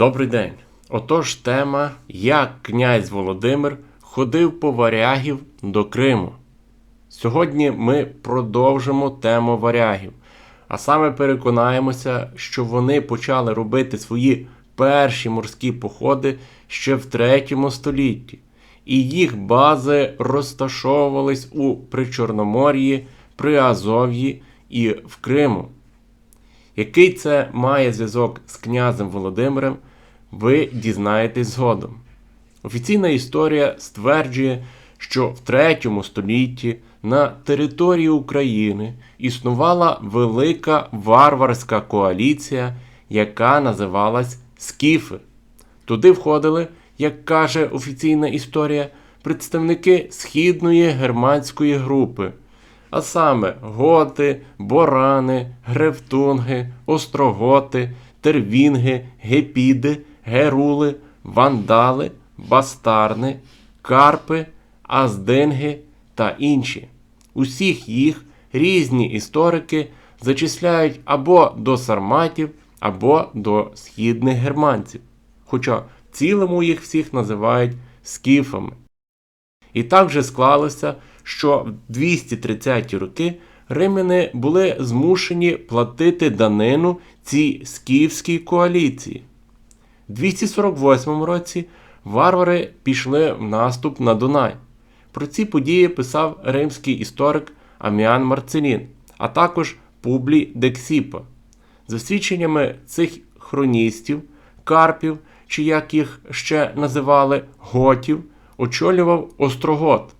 Добрий день. Отож, тема Як князь Володимир ходив по варягів до Криму. Сьогодні ми продовжимо тему варягів, а саме переконаємося, що вони почали робити свої перші морські походи ще в 3 столітті, і їх бази розташовувались у Причорномор'ї, Приазов'ї і в Криму. Який це має зв'язок з князем Володимиром, ви дізнаєтесь згодом. Офіційна історія стверджує, що в 3 столітті на території України існувала велика варварська коаліція, яка називалась Скіфи. Туди входили, як каже офіційна історія, представники східної германської групи, а саме готи, борани, гревтунги, остроготи, тервінги, гепіди, герули, вандали, бастарни, карпи, аздинги та інші. Усіх їх різні історики зачисляють або до сарматів, або до східних германців, хоча в цілому їх всіх називають скіфами. І так вже склалося, що в 230 роки римляни були змушені платити данину цій скіфській коаліції. В 248 році варвари пішли в наступ на Дунай. Про ці події писав римський історик Аміан Марцелін, а також Публій Дексіпа. За свідченнями цих хроністів, карпів, чи як їх ще називали готів, очолював Острогот.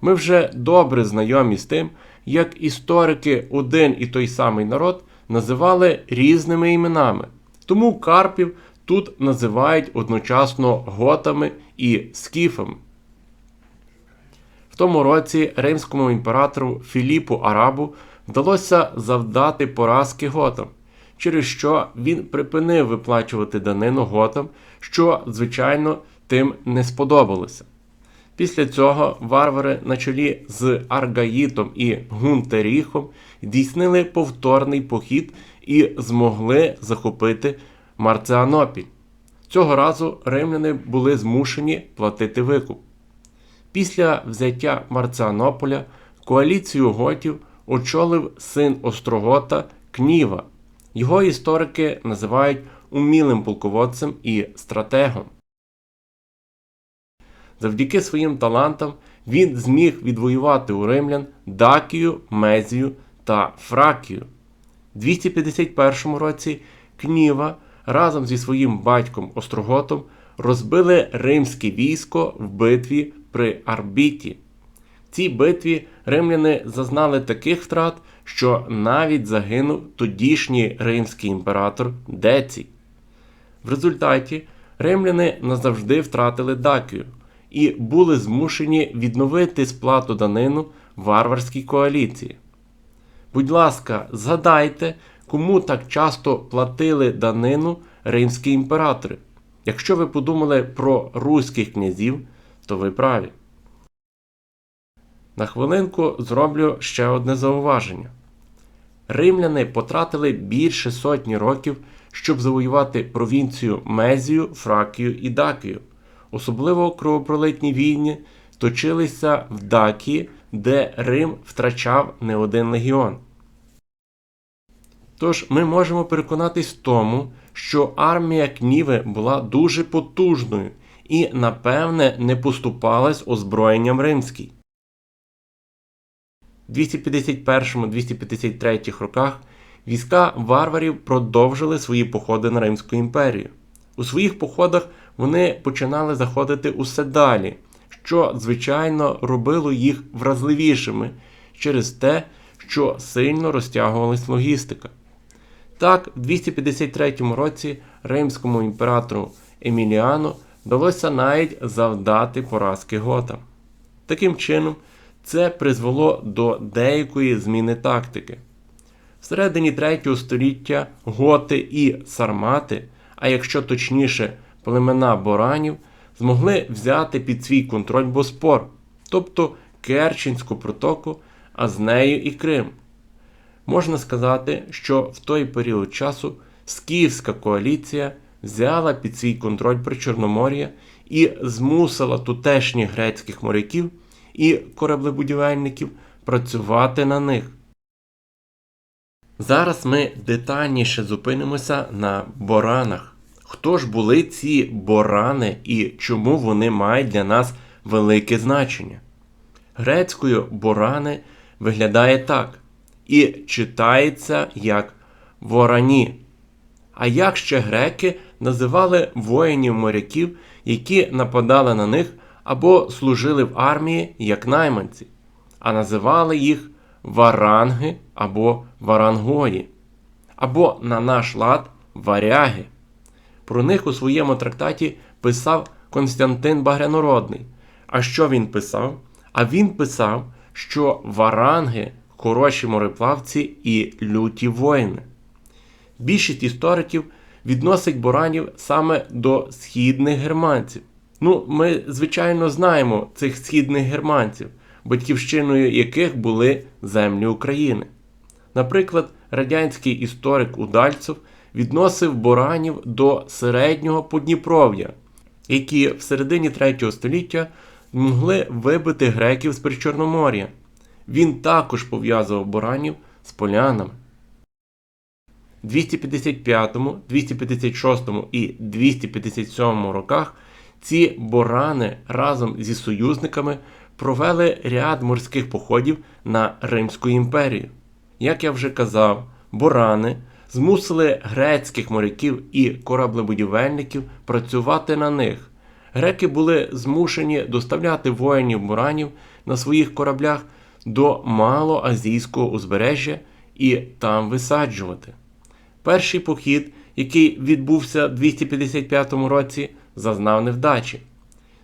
Ми вже добре знайомі з тим, як історики один і той самий народ називали різними іменами. Тому карпів тут називають одночасно готами і скіфами. В тому році римському імператору Філіпу Арабу вдалося завдати поразки готам, через що він припинив виплачувати данину готам, що, звичайно, тим не сподобалося. Після цього варвари на чолі з Аргаїтом і Гунтеріхом здійснили повторний похід і змогли захопити Марцеанопіль. Цього разу римляни були змушені платити викуп. Після взяття Марцеанополя коаліцію готів очолив син Острогота Кніва. Його історики називають умілим полководцем і стратегом. Завдяки своїм талантам він зміг відвоювати у римлян Дакію, Мезію та Фракію. У 251 році Кніва разом зі своїм батьком Остроготом розбили римське військо в битві при Арбіті. В цій битві римляни зазнали таких втрат, що навіть загинув тодішній римський імператор Децій. В результаті римляни назавжди втратили Дакію і були змушені відновити сплату данину варварській коаліції. Будь ласка, згадайте, кому так часто платили данину римські імператори. Якщо ви подумали про руських князів, то ви праві. На хвилинку зроблю ще одне зауваження. Римляни потратили більше сотні років, щоб завоювати провінцію Мезію, Фракію і Дакію. Особливо кровопролитні війни точилися в Дакії, де Рим втрачав не один легіон. Тож ми можемо переконатись в тому, що армія Кніви була дуже потужною і, напевне, не поступалась озброєнням римській. В 251-253 роках війська варварів продовжили свої походи на Римську імперію. У своїх походах вони починали заходити усе далі, що, звичайно, робило їх вразливішими через те, що сильно розтягувалась логістика. Так, в 253 році римському імператору Еміліану вдалося навіть завдати поразки готам. Таким чином, це призвело до деякої зміни тактики. Всередині 3 століття готи і сармати, а якщо точніше, племена боранів, змогли взяти під свій контроль Боспор, тобто Керченську протоку, а з нею і Крим. Можна сказати, що в той період часу Скіфська коаліція взяла під свій контроль Причорномор'я і змусила тутешніх грецьких моряків і кораблебудівельників працювати на них. Зараз ми детальніше зупинимося на боранах. Хто ж були ці борани і чому вони мають для нас велике значення? Грецькою борани виглядає так і читається як ворані. А як ще греки називали воїнів моряків, які нападали на них або служили в армії як найманці, а називали їх варанги або варангої, або на наш лад варяги. Про них у своєму трактаті писав Константин Багрянородний. А що він писав? А він писав, що варанги хороші мореплавці і люті воїни. Більшість істориків відносить боранів саме до східних германців. Ну, ми, звичайно, знаємо цих східних германців, батьківщиною яких були землі України. Наприклад, радянський історик Удальцев відносив боранів до середнього Подніпров'я, які в середині 3 століття могли вибити греків з Причорномор'я. Він також пов'язував боранів з полянами. 255, 256 і 257 роках ці борани разом зі союзниками провели ряд морських походів на Римську імперію. Як я вже казав, борани змусили грецьких моряків і кораблебудівельників працювати на них. Греки були змушені доставляти воїнів буранів на своїх кораблях до малоазійського узбережжя і там висаджувати. Перший похід, який відбувся в 255 році, зазнав невдачі.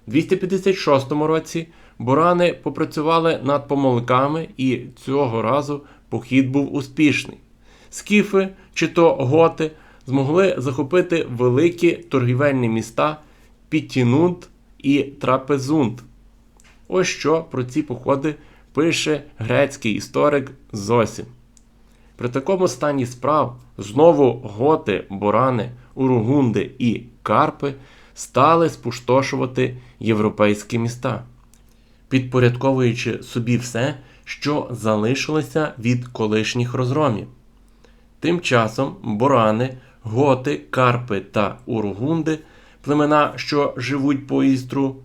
У 256 році бурани попрацювали над помилками, і цього разу похід був успішний. Скіфи чи то готи змогли захопити великі торгівельні міста Пітінунт і Трапезунт. Ось що про ці походи пише грецький історик Зосім. При такому стані справ знову готи, борани, уругунди і карпи стали спустошувати європейські міста, підпорядковуючи собі все, що залишилося від колишніх розгромів. Тим часом борани, готи, карпи та уругунди, племена, що живуть по істру,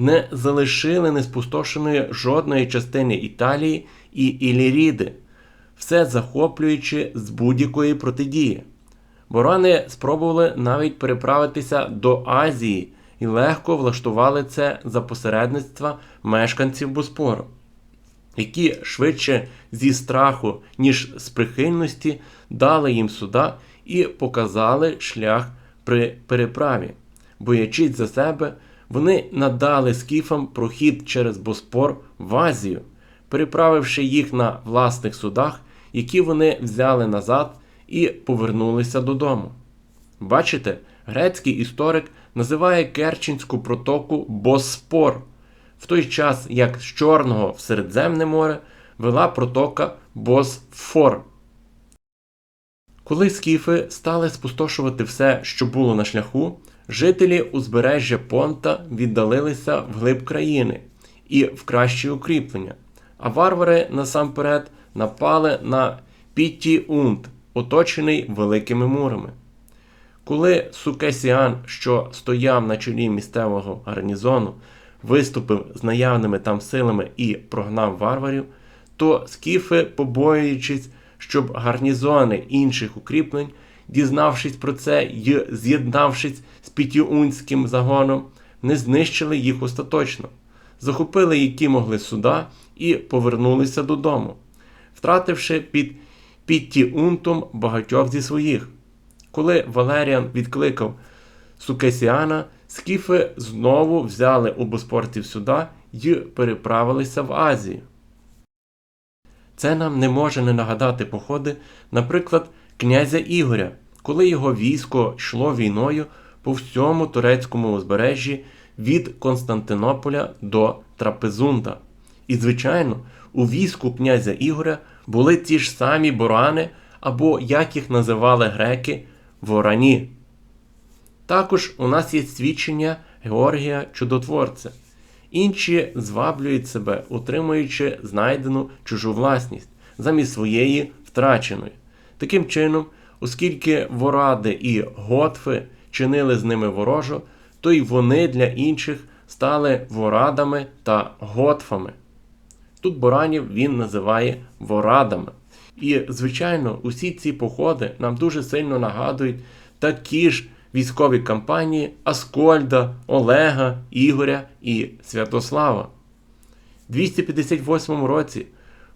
не залишили неспустошеної жодної частини Італії і Іліріди, все захоплюючи з будь-якої протидії. Борани спробували навіть переправитися до Азії і легко влаштували це за посередництва мешканців Боспору, які швидше зі страху, ніж з прихильності, дали їм суда і показали шлях при переправі. Боячись за себе, вони надали скіфам прохід через Боспор в Азію, переправивши їх на власних судах, які вони взяли назад і повернулися додому. Бачите, грецький історик називає Керченську протоку Боспор, в той час як з Чорного в Середземне море вела протока Босфор. Коли скіфи стали спустошувати все, що було на шляху, жителі узбережжя Понта віддалилися вглиб країни і в кращі укріплення, а варвари насамперед напали на Пітті-Унт, оточений великими мурами. Коли Сукесіан, що стояв на чолі місцевого гарнізону, виступив з наявними там силами і прогнав варварів, то скіфи, побоюючись, щоб гарнізони інших укріплень, дізнавшись про це й з'єднавшись з пітіунським загоном, не знищили їх остаточно, захопили які могли суда і повернулися додому, втративши під Піттіунтом багатьох зі своїх. Коли Валеріан відкликав Сукесіана, скіфи знову взяли у боспорців сюди й переправилися в Азію. Це нам не може не нагадати походи, наприклад, князя Ігоря, коли його військо йшло війною по всьому турецькому узбережжі від Константинополя до Трапезунта. І, звичайно, у війську князя Ігоря були ті ж самі борани, або, як їх називали греки, ворані. Також у нас є свідчення Георгія Чудотворця. Інші зваблюють себе, утримуючи знайдену чужу власність замість своєї втраченої. Таким чином, оскільки воради і готфи чинили з ними ворожо, то й вони для інших стали ворадами та готфами. Тут Боранів він називає ворадами. І, звичайно, усі ці походи нам дуже сильно нагадують такі ж військові кампанії Аскольда, Олега, Ігоря і Святослава. У 258 році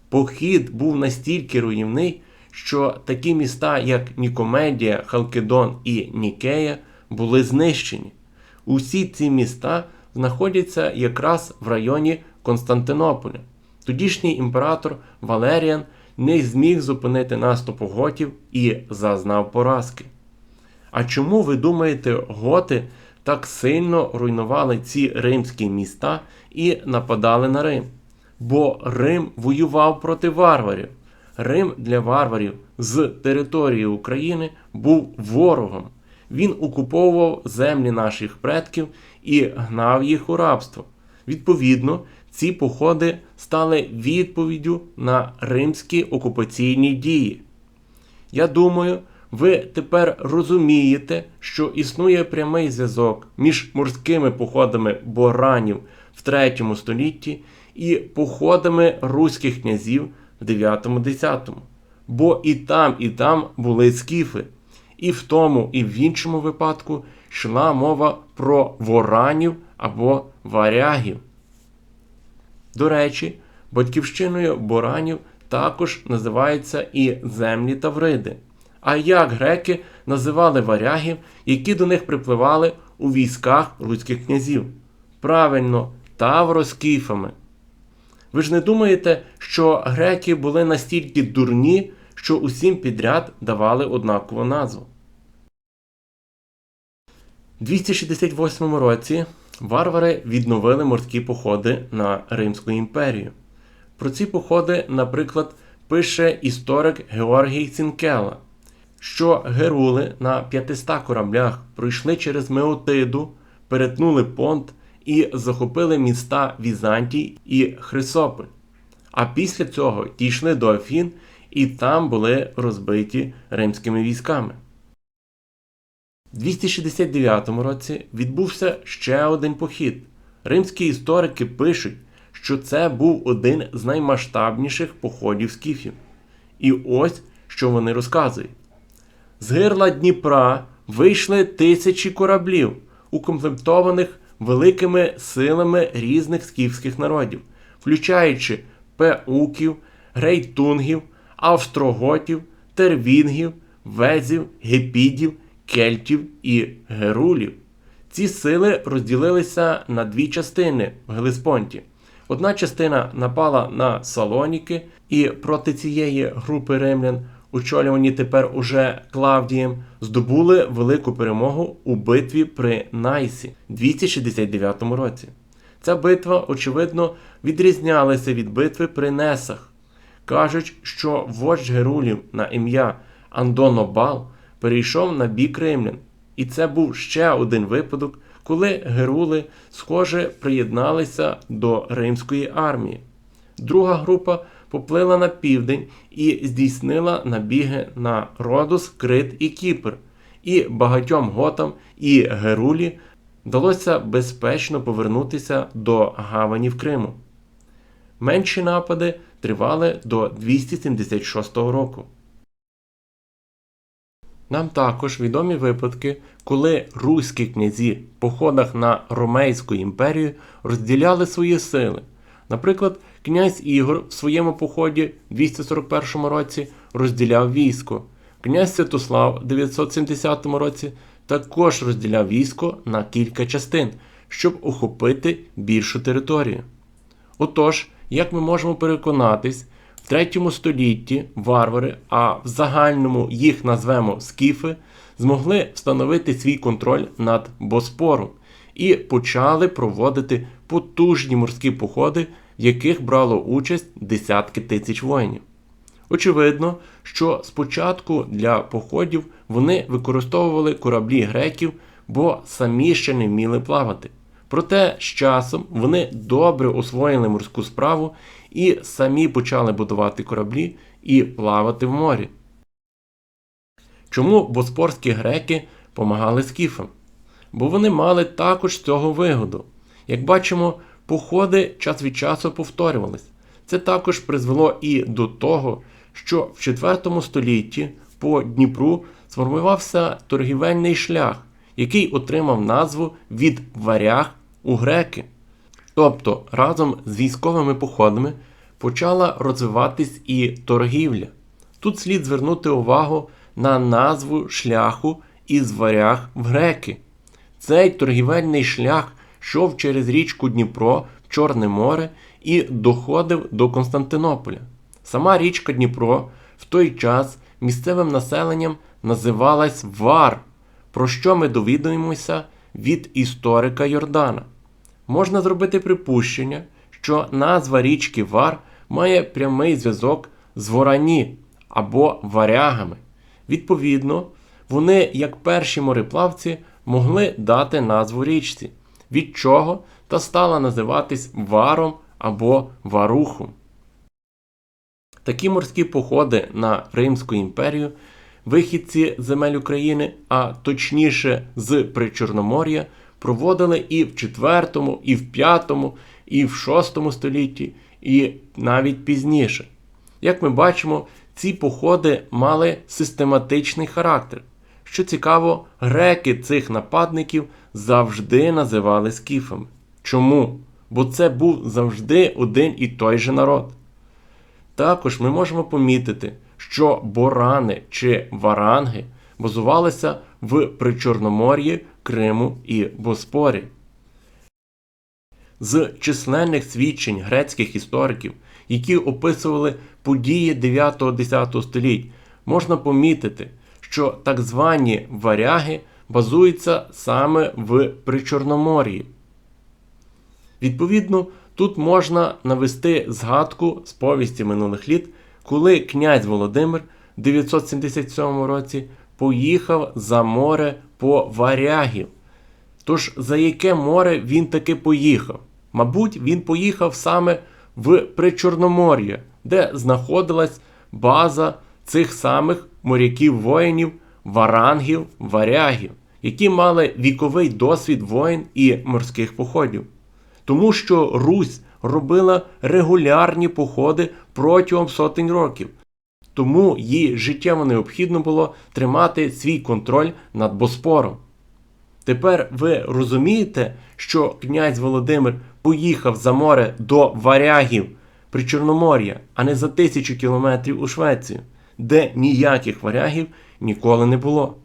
похід був настільки руйнівний, що такі міста, як Нікомедія, Халкидон і Нікея, були знищені. Усі ці міста знаходяться якраз в районі Константинополя. Тодішній імператор Валеріан не зміг зупинити наступ готів і зазнав поразки. А чому ви думаєте, готи так сильно руйнували ці римські міста і нападали на Рим? Бо Рим воював проти варварів. Рим для варварів з території України був ворогом. Він окуповував землі наших предків і гнав їх у рабство. Відповідно, ці походи стали відповіддю на римські окупаційні дії. Я думаю, ви тепер розумієте, що існує прямий зв'язок між морськими походами боранів в 3 столітті і походами руських князів в 9-10. Бо і там, і там були скіфи. І в тому, і в іншому випадку йшла мова про воранів або варягів. До речі, батьківщиною боранів також називаються і землі Тавриди. А як греки називали варягів, які до них припливали у військах руських князів? Правильно, тавроскіфами. Ви ж не думаєте, що греки були настільки дурні, що усім підряд давали однакову назву? У 268 році варвари відновили морські походи на Римську імперію. Про ці походи, наприклад, пише історик Георгій Цінкела, що герули на 500 кораблях пройшли через Меотиду, перетнули понт і захопили міста Візантій і Хрисополь. А після цього дійшли до Афін і там були розбиті римськими військами. У 269 році відбувся ще один похід. Римські історики пишуть, що це був один з наймасштабніших походів скіфів. І ось що вони розказують: з гирла Дніпра вийшли тисячі кораблів, укомплектованих великими силами різних скіфських народів, включаючи пеуків, грейтунгів, австроготів, тервінгів, везів, гепідів, кельтів і герулів. Ці сили розділилися на дві частини в Гелеспонті. Одна частина напала на Салоніки, і проти цієї групи римлян, очолювані тепер уже Клавдієм, здобули велику перемогу у битві при Найсі в 269 році. Ця битва, очевидно, відрізнялася від битви при Несах. Кажуть, що вождь герулів на ім'я Андонобал перейшов на бік римлян, і це був ще один випадок, коли герули, схоже, приєдналися до римської армії. Друга група поплила на південь і здійснила набіги на Родос, Крит і Кіпр, і багатьом готам і герулі вдалося безпечно повернутися до гаванів Криму. Менші напади тривали до 276 року. Нам також відомі випадки, коли руські князі в походах на Ромейську імперію розділяли свої сили. Наприклад, князь Ігор в своєму поході в 241 році розділяв військо. Князь Святослав в 970 році також розділяв військо на кілька частин, щоб охопити більшу територію. Отож, як ми можемо переконатись, в 3 столітті варвари, а в загальному їх назвемо скіфи, змогли встановити свій контроль над Боспором і почали проводити потужні морські походи, в яких брало участь десятки тисяч воїнів. Очевидно, що спочатку для походів вони використовували кораблі греків бо самі ще не вміли плавати. Проте з часом вони добре освоїли морську справу і самі почали будувати кораблі і плавати в морі. Чому боспорські греки помагали скіфам? Бо вони мали також цього вигоду. Як бачимо, походи час від часу повторювались. Це також призвело і до того, що в IV столітті по Дніпру сформувався торгівельний шлях, який отримав назву від варяг у греки. Тобто разом з військовими походами почала розвиватись і торгівля. Тут слід звернути увагу на назву шляху із варяг в греки. Цей торгівельний шлях йшов через річку Дніпро в Чорне море і доходив до Константинополя. Сама річка Дніпро в той час місцевим населенням називалась Вар, про що ми довідуємося від історика Йордана. Можна зробити припущення, що назва річки Вар має прямий зв'язок з Ворані або варягами. Відповідно, вони, як перші мореплавці, могли дати назву річці, від чого та стала називатись Варом або Варухом. Такі морські походи на Римську імперію вихідці земель України, а точніше з Причорномор'я, проводили і в IV, і в V, і в VI столітті, і навіть пізніше. Як ми бачимо, ці походи мали систематичний характер. Що цікаво, греки цих нападників завжди називали скіфами. Чому? Бо це був завжди один і той же народ. Також ми можемо помітити, що борани чи варанги базувалися в Причорномор'ї, Криму і Боспорі. З численних свідчень грецьких істориків, які описували події 9-10 століть, можна помітити, що так звані варяги базуються саме в Причорномор'ї. Відповідно, тут можна навести згадку з повісті минулих літ, коли князь Володимир в 977 році поїхав за море по варягів. Тож за яке море він таки поїхав? Мабуть, він поїхав саме в Причорномор'я, де знаходилась база цих самих моряків-воїнів, варангів, варягів, які мали віковий досвід воїн і морських походів. Тому що Русь робила регулярні походи протягом сотень років. Тому їй життєво необхідно було тримати свій контроль над Боспором. Тепер ви розумієте, що князь Володимир поїхав за море до варягів при Чорномор'я, а не за тисячу кілометрів у Швецію, де ніяких варягів ніколи не було.